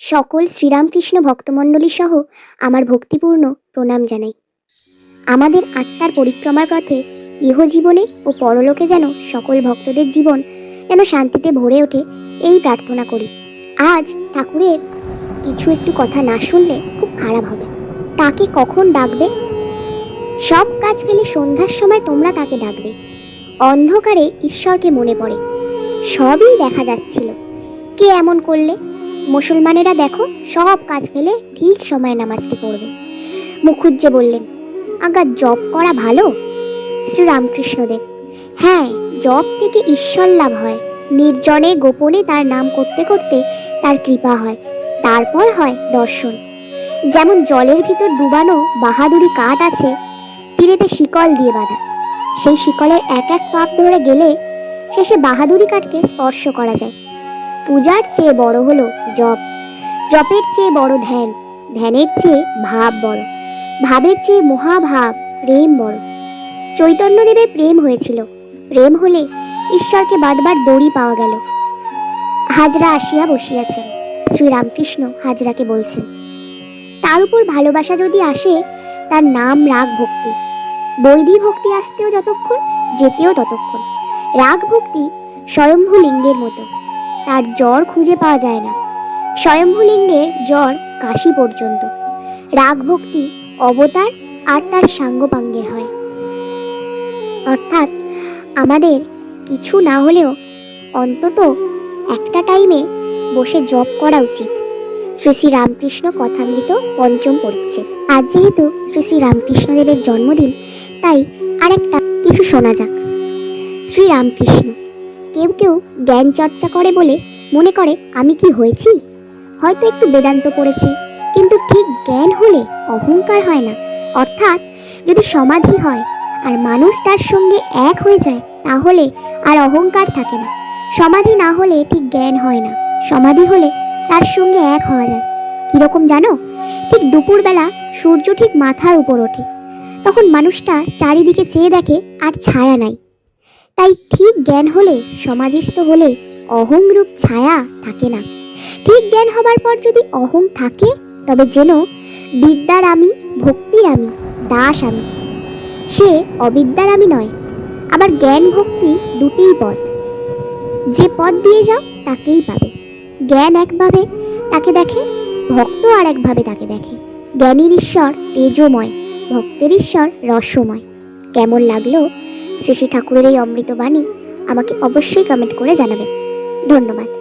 সকল শ্রীরামকৃষ্ণ ভক্তমণ্ডলী সহ আমার ভক্তিপূর্ণ প্রণাম জানাই। আমাদের আত্মার পরিক্রমার পথে ইহজীবনে ও পরলোকে যেন সকল ভক্তদের জীবন যেন শান্তিতে ভরে ওঠে, এই প্রার্থনা করি। আজ ঠাকুরের কিছু একটু কথা না শুনলে খুব খারাপ হবে। তাকে কখন ডাকবে? সব কাজ ফেলে সন্ধ্যার সময় তোমরা তাকে ডাকবে। অন্ধকারে ঈশ্বরকে মনে পড়ে। সবই দেখা যাচ্ছিল। কে এমন করলে? মুসলমানেরা দেখো, সব কাজ ফেলে ঠিক সময়ে নামাজটি পড়বে। মুখুজ্জে বললেন, আগা জপ করা ভালো? শ্রীরামকৃষ্ণদেব হ্যাঁ জব থেকে ঈশ্বর লাভ হয়। নির্জনে গোপনে তার নাম করতে করতে তার কৃপা হয়। তারপর হয় দর্শন। যেমন জলের ভিতর ডুবানো বাহাদুরি কাঠ আছে, তীরেতে শিকল দিয়ে বাঁধা। সেই শিকলের এক এক পাপ ধরে গেলে শেষে বাহাদুরি কাঠকে স্পর্শ করা যায়। পূজার চেয়ে বড় হলো জপ। জপের চেয়ে বড় ধ্যান। ধ্যানের চেয়ে ভাব বড়। ভাবের চেয়ে মহাভাব প্রেম বড়। চৈতন্যদেবের প্রেম হয়েছিল। প্রেম হলে ঈশ্বরকে বাদবার দড়ি পাওয়া গেল। হাজরা আসিয়া বসিয়াছেন। শ্রীরামকৃষ্ণ হাজরাকে বলছেন, তার উপর ভালোবাসা যদি আসে, তার নাম রাগ ভক্তি। বৈধি ভক্তি আসতেও যতক্ষণ, যেতেও ততক্ষণ। রাগ ভক্তি স্বয়ম্ভু লিঙ্গের মতো। তার জ্বর খুঁজে পাওয়া যায় না। স্বয়ম্ভু লিঙ্গের জ্বর কাশি পর্যন্ত। রাগ ভক্তি অবতার আর তার সাঙ্গপাঙ্গের হয়। অর্থাৎ আমাদের কিছু না হলেও অন্তত একটা টাইমে বসে জব করা উচিত। শ্রী শ্রী রামকৃষ্ণ কথামৃত পঞ্চম পরিচ্ছেদ। আজ যেহেতু শ্রী শ্রী রামকৃষ্ণদেবের জন্মদিন, তাই আরেকটা কিছু শোনা যাক। শ্রী রামকৃষ্ণ কেউ কেউ জ্ঞান চর্চা করে বলে মনে করে, আমি কি হয়েছি? হয়তো একটু বেদান্ত পড়েছি, কিন্তু ঠিক জ্ঞান হলে অহংকার হয় না। অর্থাৎ যদি সমাধি হয় আর মানুষ তার সঙ্গে এক হয়ে যায়, তাহলে আর অহংকার থাকে না। সমাধি না হলে ঠিক জ্ঞান হয় না। সমাধি হলে তার সঙ্গে এক হওয়া যায়। কীরকম জানো? ঠিক দুপুরবেলা সূর্য ঠিক মাথার উপর ওঠে। তখন মানুষটা চারিদিকে চেয়ে দেখে, আর ছায়া নাই। তাই ঠিক জ্ঞান হলে, সমাধিস্থ হলে অহংরূপ ছায়া থাকে না। ঠিক জ্ঞান হবার পর যদি অহং থাকে, তবে যেন বিদ্যার আমি, ভক্তির আমি, দাস আমি। সে অবিদ্যার আমি নয়, আবার জ্ঞান ভক্তি দুটিই পথ। যে পথ দিয়ে যাও, তাকেই পাবে। জ্ঞান একভাবে তাকে দেখে, ভক্ত আর একভাবে তাকে দেখে। জ্ঞানীর ঈশ্বর তেজময়, ভক্তের ঈশ্বর রসময়। কেমন লাগল শ্রী ঠাকুরের এই অমৃত বাণী আমাকে অবশ্যই কমেন্ট করে জানাবেন ধন্যবাদ।